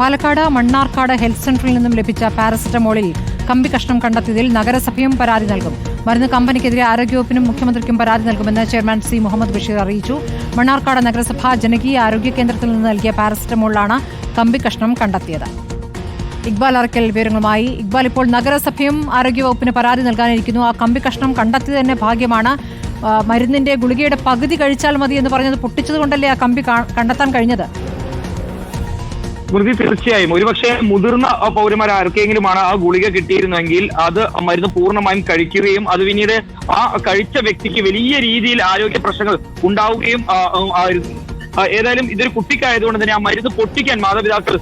Palakkad Mannarkkad health സെന്ററിൽ നിന്നും ലഭിച്ച പാരസെറ്റമോളിൽ കമ്പി കഷ്ണം കണ്ടെത്തിയതിൽ നഗരസഭയും പരാതി നൽകും. മരുന്ന് കമ്പനിക്കെതിരെ ആരോഗ്യവകുപ്പിനും മുഖ്യമന്ത്രിക്കും പരാതി നൽകുമെന്ന് ചെയർമാൻ സി മുഹമ്മദ് ബഷീർ അറിയിച്ചു. മണ്ണാർക്കാട് നഗരസഭ ജനകീയ ആരോഗ്യ കേന്ദ്രത്തിൽ നിന്ന് നൽകിയ പാരസെറ്റമോളിലാണ് കമ്പി കഷ്ണം കണ്ടെത്തിയത്. ഇക്ബാൽ അറക്കൽ വിവരങ്ങളുമായി. ഇക്ബാൽ ഇപ്പോൾ നഗരസഭയും ആരോഗ്യവകുപ്പിന് പരാതി നൽകാനിരിക്കുന്നു. ആ കമ്പി കഷ്ണം കണ്ടെത്തിയത് തന്നെ ഭാഗ്യമാണ്. മരുന്നിന്റെ ഗുളികയുടെ പകുതി കഴിച്ചാൽ മതി എന്ന് പറഞ്ഞത് പൊട്ടിച്ചത് കൊണ്ടല്ലേ ആ കമ്പി കണ്ടെത്താൻ കഴിഞ്ഞത്? സ്മൃതി തീർച്ചയായും. ഒരുപക്ഷെ മുതിർന്ന പൗരന്മാർ ആർക്കെങ്കിലുമാണ് ആ ഗുളിക കിട്ടിയിരുന്നെങ്കിൽ അത് മരുന്ന് പൂർണമായും കഴിക്കുകയും അത് പിന്നീട് ആ കഴിച്ച വ്യക്തിക്ക് വലിയ രീതിയിൽ ആരോഗ്യ പ്രശ്നങ്ങൾ ഉണ്ടാവുകയും ആയിരുന്നു. ഏതായാലും ഇതൊരു കുട്ടിക്കായതുകൊണ്ട് തന്നെ ആ മരുന്ന് പൊട്ടിക്കാൻ മാതാപിതാക്കൾ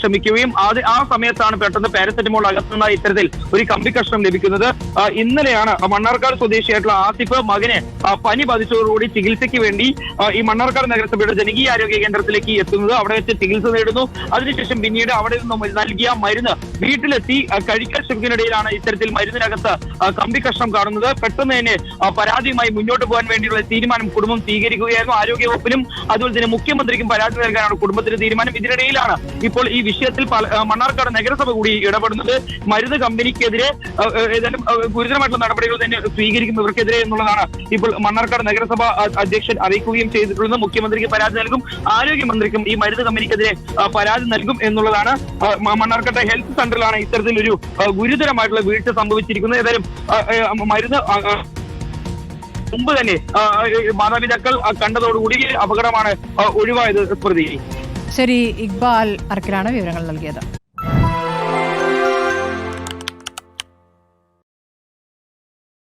ശ്രമിക്കുകയും അത് ആ സമയത്താണ് പെട്ടെന്ന് പാരസെറ്റമോൾ അകത്തുന്ന ഇത്തരത്തിൽ ഒരു കമ്പി കഷ്ണം ലഭിക്കുന്നത്. ഇന്നലെയാണ് മണ്ണാർക്കാട് സ്വദേശിയായിട്ടുള്ള ആസിഫ് മകനെ പനി ബാധിച്ചതോടുകൂടി ചികിത്സയ്ക്ക് വേണ്ടി ഈ മണ്ണാർക്കാട് നഗരസഭയുടെ ജനകീയ ആരോഗ്യ കേന്ദ്രത്തിലേക്ക് എത്തുന്നത് അവിടെ വെച്ച് ചികിത്സ നേടുന്നു. അതിനുശേഷം പിന്നീട് അവിടെ നിന്നും നൽകിയ മരുന്ന് വീട്ടിലെത്തി കഴിക്കാൻ ശ്രമിക്കുന്നതിനിടയിലാണ് ഇത്തരത്തിൽ മരുന്നിനകത്ത് കമ്പി കഷ്ണം കാണുന്നത്. പെട്ടെന്ന് തന്നെ പരാതിയുമായി മുന്നോട്ട് പോകാൻ വേണ്ടിയുള്ള തീരുമാനം കുടുംബം സ്വീകരിക്കുകയായിരുന്നു ആരോഗ്യവകുപ്പിനും അതുപോലെ തന്നെ മുഖ്യമന്ത്രിക്കും പരാതി നൽകാനാണ് കുടുംബത്തിന്റെ തീരുമാനം. ഇതിനിടയിലാണ് ഇപ്പോൾ ഈ വിഷയത്തിൽ മണ്ണാർക്കാട് നഗരസഭ കൂടി ഇടപെടുന്നത്. മരുന്ന് കമ്പനിക്കെതിരെ ഏതായാലും ഗുരുതരമായിട്ടുള്ള നടപടികൾ തന്നെ സ്വീകരിക്കും ഇവർക്കെതിരെ എന്നുള്ളതാണ് ഇപ്പോൾ മണ്ണാർക്കാട് നഗരസഭ അധ്യക്ഷൻ അറിയിക്കുകയും ചെയ്തിട്ടുള്ളത്. മുഖ്യമന്ത്രിക്ക് പരാതി നൽകും ആരോഗ്യമന്ത്രിക്കും ഈ മരുന്ന് കമ്പനിക്കെതിരെ പരാതി നൽകും എന്നുള്ളതാണ് മണ്ണാർക്കാട്ടെ ഹെൽത്ത് സെന്ററിലാണ് ഇത്തരത്തിലൊരു ഗുരുതരമായിട്ടുള്ള വീഴ്ച സംഭവിച്ചിരിക്കുന്നത്. ഏതായാലും മരുന്ന് മുമ്പ് തന്നെ മാതാപിതാക്കൾ കണ്ടതോടുകൂടി അപകടമാണ് ഒഴിവായത് പ്രതി ശരി ഇക്ബാൽ അർക്കിലാണ് വിവരങ്ങൾ നൽകിയത്.